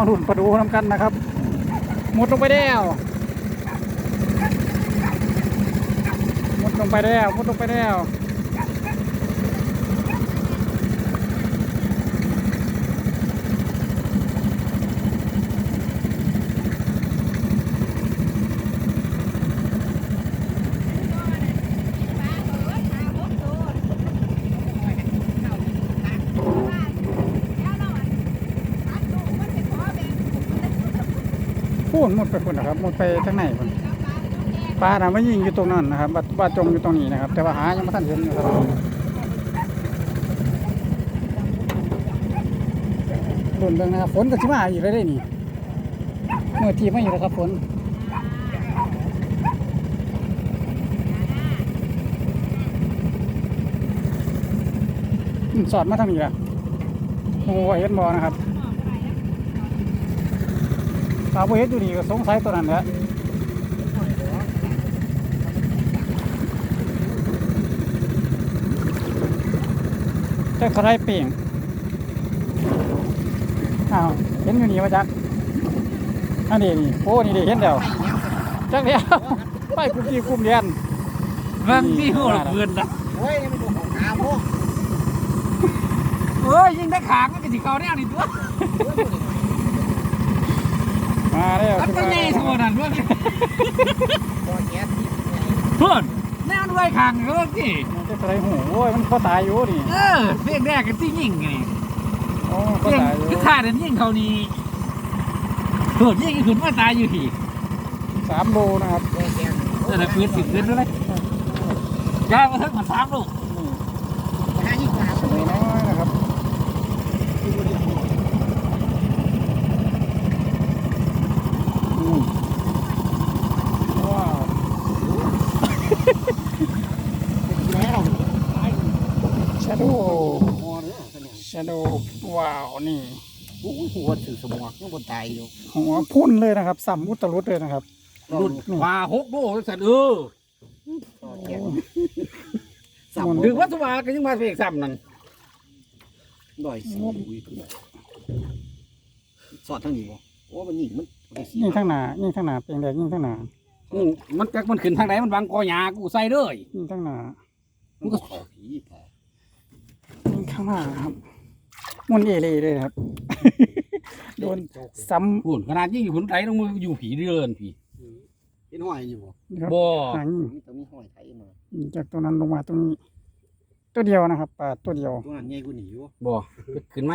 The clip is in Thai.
มาหลุนประดูน้ำกันนะครับมุดลงไปแล้วมุดลงไปแล้วมุดลงไปแล้ว พูนมุดไปพุ่นนะครับมุดไปทางไหนพุ่นปลาน่ะไม่ยิงอยู่ตรงนั้นนะครับบัดบาจมอยู่ตรงนี้นะครับ แต่ว่าหายังไม่ทันเห็นอยู่ครับรุ่นเบิ่งนะครับฝนก็สิมาอีกแล้วได้นี่เมื่อทีไม่อยู่แล้วครับฝนสอดมาทางนี้ละโอ้เห็นบอนะครับ ตาบ่เห็นอยู่นี่ก็สงสัยตัวนั้นแหละแต่เขาได้เปลี่ยงอ้าว เห็นอยู่นี่มาจักอันนี้นี่โอ้นี่ดิเห็นเดียวจักเดียวไปกุมกี่กุมเดียนบางที่หัวเพื่อนละโอ้ยยังไม่ดูของขาวพวกเอ้ยยิงได้ขางมันก็สิเขาแนวนี่ตัวมา แล้วมันก็ใหญ่ทั่วนั่นว่าพอแก๊สที่ไงเพื่อนแนวด้วยขางก็ที่มันจะอะไรหูโอ้ยมันก็ตายอยู่นี่เออเพียงแรกกันที่ยิงไงโอ้ก็เพียงตายอยู่คือท่าเดินยิงเขานี่เพื่อนยิงขึ้นมาตายอยู่ที่สามโลนะครับพอแก๊สนั่นแหละปืนสิบขึ้นเลยยายมาทั้งมาสามลูกห้ายี่สิบสาม สมัยน้อยนะครับอืมว้าว แล้ว ชา โดพอเนื้อขนมชาโดว้าวนี่ โอ้ยหัวถือสมองยังบนตายอยู่หัวพุ่นเลยนะครับสัมอุตรุดเลยนะครับ รุ่นกว่าหกโลสัตว์เออพอแก๊สสัมถึงวัตถุวาก็ยังมาเพียงซ้ำนั่นดอยสีสอดทั้งนี้บ่โอ้มันยิงมันยิงทั้งหนายิงทั้งหนาเป็นแดกยิงทั้งหนาอืมมันจักมันขึ้นทางไหนมันบังกอหยากูใส่เลยยิงทั้งหนามันก็ขอผี ยิงข้างหน้าครับมุนเอเลยเลยครับ โดนซ้หุ่นขนาดยิ่งอยู่หุ่นไรต้องมืออยู่ผีเรือนผีเห็นห้อยอยู่บ่ำครับบ่หางยิงมีแต่มีห้อยไทยมายิงจากตัวนั้นลงมาตรงนี้ ตัวเดียวนะครับปลาตัวเดียวตัวนั้นใหญ่กว่านี้อยู่บ่ขึ้นไหม